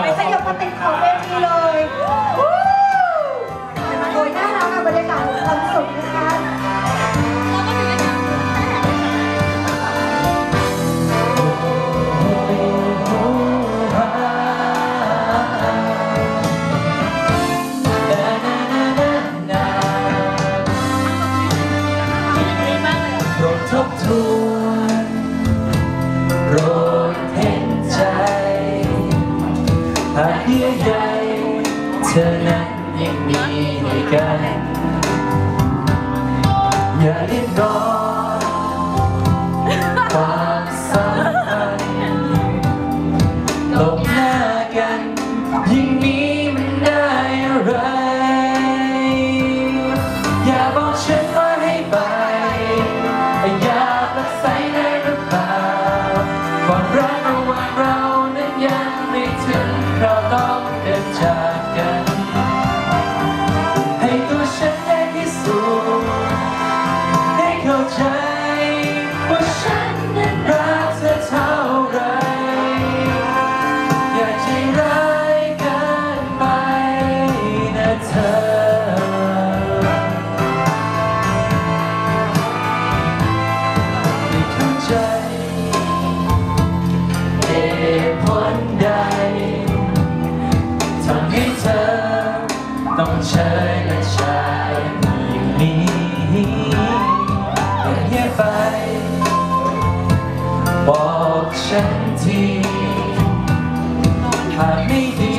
ไม่ใช่ยกมาติดขอบเวทีเลยโอ้ยน่ารักอะบรรยากาศความสุขนะคะ เยื่อใยเธอนั้นยังมีให้กัน Yeah. ฉันทีหากไม่ดี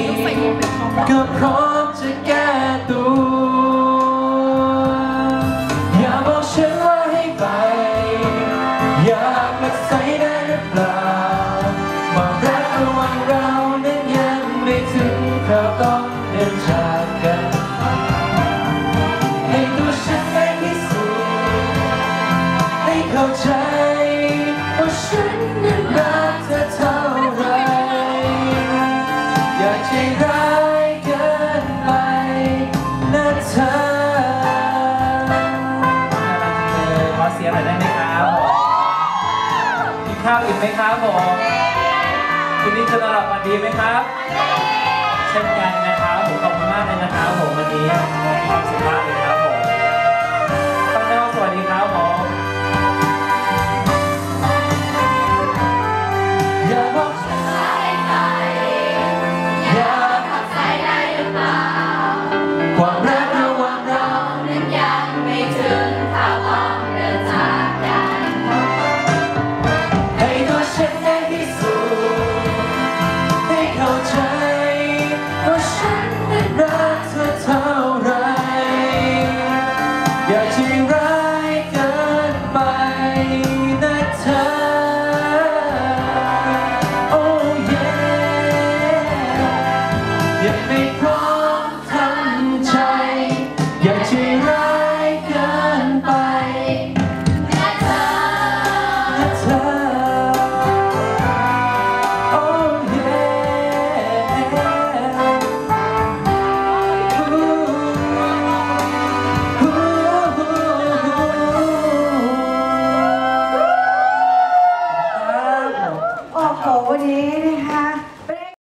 ก็พร้อมจะแก้ตัว อย่าบอกฉันว่าให้ไป อยากมาใส่ได้หรือเปล่าบอกรักระหว่างเรานั้นยังไม่ถึงเราต้องเดินจากกัน ร้ายเกินไเธอขอเสียงหได้ไหมครับกินข้าวอิ่มไหมครับผมคืนนี่จะนอนหลับฝัดีไหมครับ เช่นกันนะครับผมขอบคุณมากเลยนะครับ